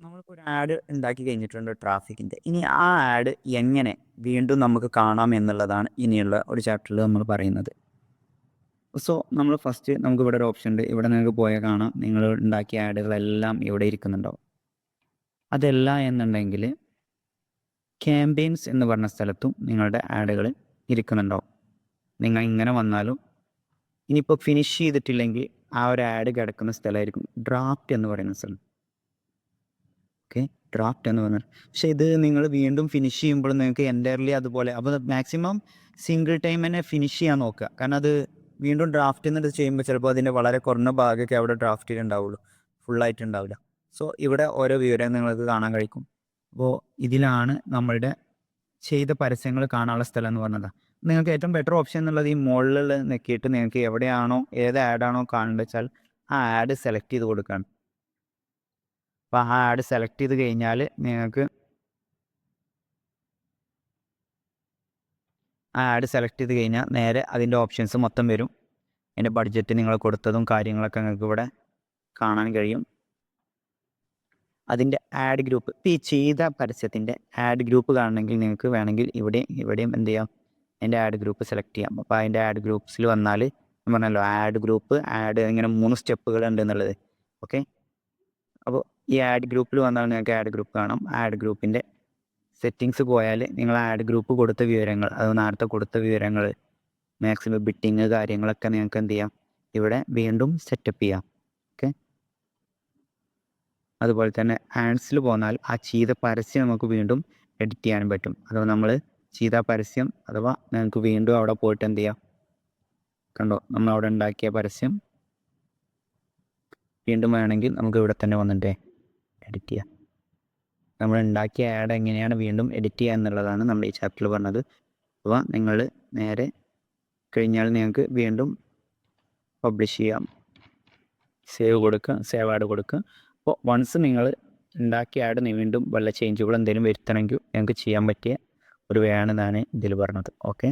നമ്മളിപ്പോൾ ഒരു ആഡ് ഉണ്ടാക്കി കഴിഞ്ഞിട്ടുണ്ട് ട്രാഫിക്കിന്റെ. ഇനി ആ ആഡ് എങ്ങനെ വീണ്ടും നമുക്ക് കാണാം എന്നുള്ളതാണ് ഇനിയുള്ള ഒരു ചാപ്റ്ററിൽ നമ്മൾ പറയുന്നത്. സോ നമ്മൾ ഫസ്റ്റ് നമുക്ക് ഇവിടെ ഒരു ഓപ്ഷൻ ഉണ്ട്. ഇവിടെ നിങ്ങൾക്ക് പോയാൽ കാണാം. നിങ്ങൾ ഉണ്ടാക്കിയ ആഡുകളെല്ലാം ഇവിടെ ഇരിക്കുന്നുണ്ടോ? അതല്ല എന്നുണ്ടെങ്കിൽ ക്യാമ്പയിൻസ് എന്ന് പറഞ്ഞ സ്ഥലത്തും നിങ്ങളുടെ ആഡുകൾ ഇരിക്കുന്നുണ്ടോ? നിങ്ങൾ ഇങ്ങനെ വന്നാലും ഇനിയിപ്പോൾ ഫിനിഷ് ചെയ്തിട്ടില്ലെങ്കിൽ ആ ഒരു ആഡ് കിടക്കുന്ന സ്ഥലമായിരിക്കും. ഡ്രാഫ്റ്റ് എന്ന് പറയുന്ന സ്ഥലം. ഓക്കെ ഡ്രാഫ്റ്റ് എന്ന് പറഞ്ഞാൽ. പക്ഷെ ഇത് നിങ്ങൾ വീണ്ടും ഫിനിഷ് ചെയ്യുമ്പോൾ നിങ്ങൾക്ക് എന്റയർലി അതുപോലെ. അപ്പോൾ മാക്സിമം സിംഗിൾ ടൈം തന്നെ ഫിനിഷ് ചെയ്യാൻ നോക്കുക. കാരണം അത് വീണ്ടും ഡ്രാഫ്റ്റ് എന്നിട്ട് ചെയ്യുമ്പോൾ ചിലപ്പോൾ അതിന്റെ വളരെ കുറഞ്ഞ ഭാഗമൊക്കെ അവിടെ ഡ്രാഫ്റ്റിൽ ഉണ്ടാവുള്ളൂ ഫുള്ളായിട്ട് ഉണ്ടാവില്ല. സോ ഇവിടെ ഓരോ വിവരം നിങ്ങൾക്ക് കാണാൻ കഴിക്കും. അപ്പോൾ ഇതിലാണ് നമ്മളുടെ ചെയ്ത പരസ്യങ്ങൾ കാണാനുള്ള സ്ഥലം എന്ന് പറഞ്ഞത്. നിങ്ങൾക്ക് ഏറ്റവും ബെറ്റർ ഓപ്ഷൻ എന്നുള്ളത് ഈ മുകളിൽ നിൽക്കിയിട്ട് നിങ്ങൾക്ക് എവിടെയാണോ ഏത് ആഡാണോ കാണേണ്ടത് വെച്ചാൽ ആ ആഡ് സെലക്ട് ചെയ്ത് കൊടുക്കുകയാണ് അപ്പോൾ ആ ആഡ് സെലക്ട് ചെയ്ത് കഴിഞ്ഞാൽ നിങ്ങൾക്ക് ആ ആഡ് സെലക്ട് ചെയ്ത് കഴിഞ്ഞാൽ നേരെ അതിന്റെ ഓപ്ഷൻസ് മൊത്തം വരും. അതിന്റെ ബഡ്ജറ്റ് നിങ്ങൾ കൊടുത്തതും കാര്യങ്ങളൊക്കെ നിങ്ങൾക്ക് ഇവിടെ കാണാൻ കഴിയും. അതിന്റെ ആഡ് ഗ്രൂപ്പ് ഇപ്പോൾ ഈ ചെയ്ത പരസ്യത്തിന്റെ ആഡ് ഗ്രൂപ്പ് കാണണമെങ്കിൽ നിങ്ങൾക്ക് വേണമെങ്കിൽ ഇവിടെ ഇവിടെയും എന്ത് ചെയ്യാം? അതിന്റെ ആഡ് ഗ്രൂപ്പ് സെലക്ട് ചെയ്യാം. അപ്പോൾ അതിന്റെ ആഡ് ഗ്രൂപ്പ്സിൽ വന്നാൽ പറഞ്ഞല്ലോ ആഡ് ഗ്രൂപ്പ് ആഡ് ഇങ്ങനെ മൂന്ന് സ്റ്റെപ്പുകൾ ഉണ്ട് എന്നുള്ളത്. ഓക്കെ? അപ്പോൾ ഈ ആഡ് ഗ്രൂപ്പിൽ വന്നാൽ നിങ്ങൾക്ക് ആഡ് ഗ്രൂപ്പ് കാണാം. ആഡ് ഗ്രൂപ്പിന്റെ സെറ്റിങ്സ് പോയാൽ നിങ്ങൾ ആഡ് ഗ്രൂപ്പ് കൊടുത്ത വിവരങ്ങൾ അത് നേരത്തെ കൊടുത്ത വിവരങ്ങൾ മാക്സിമം ബിറ്റിങ് കാര്യങ്ങളൊക്കെ നിങ്ങൾക്ക് എന്ത് ചെയ്യാം? ഇവിടെ വീണ്ടും സെറ്റപ്പ് ചെയ്യാം. ഓക്കെ അതുപോലെ തന്നെ ആഡ്സിൽ പോന്നാൽ ആ ചെയ്ത പരസ്യം നമുക്ക് വീണ്ടും എഡിറ്റ് ചെയ്യാനും പറ്റും. അഥവാ നമ്മൾ ചെയ്ത പരസ്യം അഥവാ നിങ്ങൾക്ക് വീണ്ടും അവിടെ പോയിട്ട് എന്ത് ചെയ്യാം? കണ്ടോ? നമ്മൾ അവിടെ ഉണ്ടാക്കിയ പരസ്യം വീണ്ടും വേണമെങ്കിൽ നമുക്ക് ഇവിടെ തന്നെ വന്നിട്ടേ എഡിറ്റ് ചെയ്യാം. നമ്മൾ ഉണ്ടാക്കിയ ആഡ് എങ്ങനെയാണ് വീണ്ടും എഡിറ്റ് ചെയ്യുക എന്നുള്ളതാണ് നമ്മൾ ഈ ചാപ്റ്ററിൽ പറഞ്ഞത്. അപ്പോൾ നിങ്ങൾ നേരെ കഴിഞ്ഞാൽ നിങ്ങൾക്ക് വീണ്ടും പബ്ലിഷ് ചെയ്യാം. സേവ് കൊടുക്കുക സേവ് ആഡ് കൊടുക്കുക. അപ്പോൾ വൺസ് നിങ്ങൾ ഉണ്ടാക്കിയ ആഡ് നീ വീണ്ടും വല്ല ചേഞ്ചുകൾ എന്തെങ്കിലും വരുത്തണമെങ്കിൽ ഞങ്ങൾക്ക് ചെയ്യാൻ പറ്റിയ ഒരു വേ ആണ് ഞാൻ ഇതിൽ പറഞ്ഞത്. ഓക്കെ